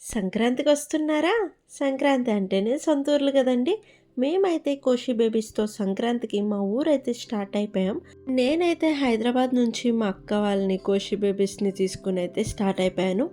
సంక్రాంతికి వస్తున్నారా? సంక్రాంతి అంటేనే సొంతూర్లు కదండి. మేమైతే కోషి బేబీస్తో సంక్రాంతికి మా ఊరైతే స్టార్ట్ అయిపోయాం. నేనైతే హైదరాబాద్ నుంచి మా అక్క వాళ్ళని కోషి బేబీస్ని తీసుకుని అయితే స్టార్ట్ అయిపోయాను.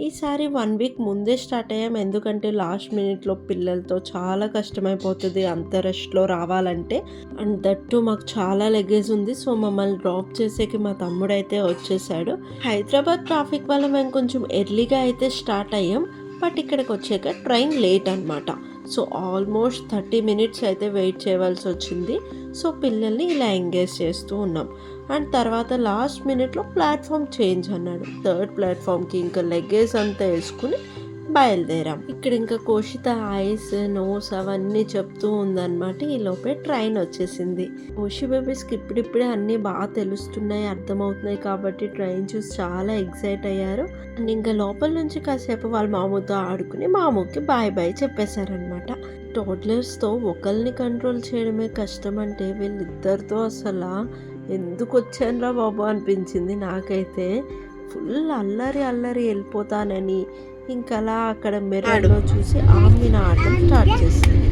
ఈసారి వన్ వీక్ ముందే స్టార్ట్ అయ్యాం. ఎందుకంటే లాస్ట్ మినిట్లో పిల్లలతో చాలా కష్టమైపోతుంది అంత రష్లో రావాలంటే. అండ్ దట్టు మాకు చాలా లగేజ్ ఉంది. సో మమ్మల్ని డ్రాప్ చేసేకి మా తమ్ముడు అయితే వచ్చేసాడు. హైదరాబాద్ ట్రాఫిక్ వల్ల మేము కొంచెం ఎర్లీగా అయితే స్టార్ట్ అయ్యాం. బట్ ఇక్కడికి వచ్చాక ట్రైన్ లేట్ అనమాట సో ఆల్మోస్ట్ థర్టీ మినిట్స్ అయితే వెయిట్ చేయవలసి వచ్చింది. సో పిల్లల్ని ఇలా ఎంగేజ్ చేస్తూ ఉన్నాం. అండ్ తర్వాత లాస్ట్ మినిట్లో ప్లాట్ఫామ్ చేంజ్ అన్నాడు. థర్డ్ ప్లాట్ఫామ్కి ఇంకా లెగ్గేజ్ అంతా వేసుకుని బయలుదేరాం. ఇక్కడ ఇంకా కోషిత ఐస్ నోస్ అవన్నీ చెప్తూ ఉందన్నమాట. ఈ లోపే ట్రైన్ వచ్చేసింది. కోషి బేబీస్కి ఇప్పుడిప్పుడే అన్నీ బాగా తెలుస్తున్నాయి అర్థమవుతున్నాయి కాబట్టి ట్రైన్ చూసి చాలా ఎగ్జైట్ అయ్యారు. అండ్ ఇంకా లోపల నుంచి కాసేపు వాళ్ళ మామూతో ఆడుకుని మామూకి బాయ్ బాయ్ చెప్పేశారనమాట టోడ్లర్స్తో ఒకరిని కంట్రోల్ చేయడమే కష్టం అంటే వీళ్ళిద్దరితో అసలు ఎందుకు వచ్చానురా బాబు అనిపించింది నాకైతే. ఫుల్ అల్లరి అల్లరి వెళ్ళిపోతానని. ఇంకలా అక్కడ మిర్రర్లో చూసి ఆమె ఆటం స్టార్ట్ చేసింది.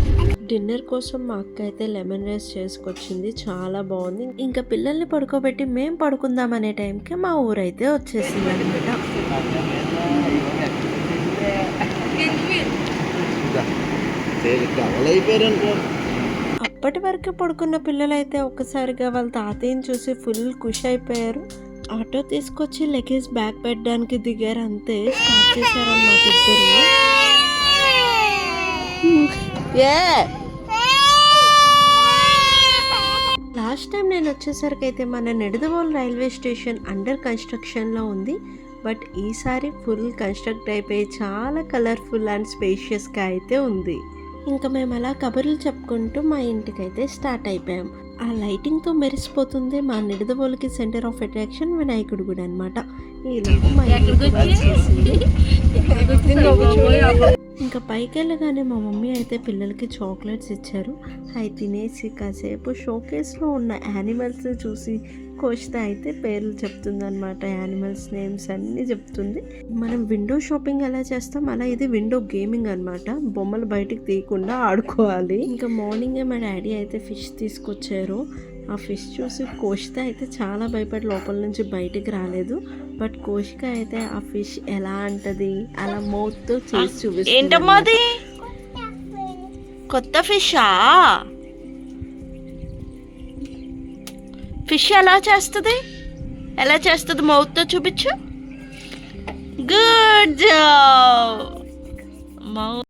డిన్నర్ కోసం మా అక్క అయితే లెమన్ రైస్ చేసుకొచ్చింది. చాలా బాగుంది. ఇంకా పిల్లల్ని పడుకోబెట్టి మేం పడుకుందాం అనే టైంకి మా ఊరైతే వచ్చేసింది అనమాట అప్పటి వరకు పడుకున్న పిల్లలైతే ఒక్కసారిగా వాళ్ళ తాతయ్యని చూసి ఫుల్ ఖుషి అయిపోయారు. ఆటో తీసుకొచ్చి లగేజ్ బ్యాగ్ పెట్టడానికి దిగారు అంతే. స్టార్ట్ చేశారన్నమాట ఇద్దరు. లాస్ట్ టైం నేను వచ్చేసరికి అయితే మన నెడదవోలు రైల్వే స్టేషన్ అండర్ కన్స్ట్రక్షన్లో ఉంది. బట్ ఈసారి ఫుల్ కన్స్ట్రక్ట్ అయిపోయి చాలా కలర్ఫుల్ అండ్ స్పేషియస్గా అయితే ఉంది. ఇంకా మేము అలా కబుర్లు చెప్పుకుంటూ మా ఇంటికైతే స్టార్ట్ అయిపోయాం. ఆ లైటింగ్తో మెరిసిపోతుంది మా నిడదవోలుకి సెంటర్ ఆఫ్ అట్రాక్షన్ వినాయకుడు గుడి అనమాట ఈలోపు మా. ఇంకా పైకి వెళ్ళగానే మా మమ్మీ అయితే పిల్లలకి చాక్లెట్స్ ఇచ్చారు. అవి తినేసి కాసేపు షోకేస్లో ఉన్న యానిమల్స్ చూసి కోషిత అయితే పేర్లు చెప్తుంది అనమాట యానిమల్స్ నేమ్స్ అన్నీ చెప్తుంది. మనం విండో షాపింగ్ ఎలా చేస్తాం? అలా ఇది విండో గేమింగ్ అనమాట బొమ్మలు బయటికి తీయకుండా ఆడుకోవాలి. ఇంకా మార్నింగే మా డాడీ అయితే ఫిష్ తీసుకొచ్చారు. ఆ ఫిష్ చూసి కోషిత అయితే చాలా భయపడి లోపల నుంచి బయటికి రాలేదు. బట్ కోషిక అయితే ఆ ఫిష్ ఎలా అంటది? అలా మౌత్ చేసి చూపిస్తుంది. ఏంటమ్మా అది? కొత్త ఫిషా? ఫిష్ ఎలా చేస్తుంది? ఎలా చేస్తుంది మౌత్తో చూపించు. Good job. మౌత్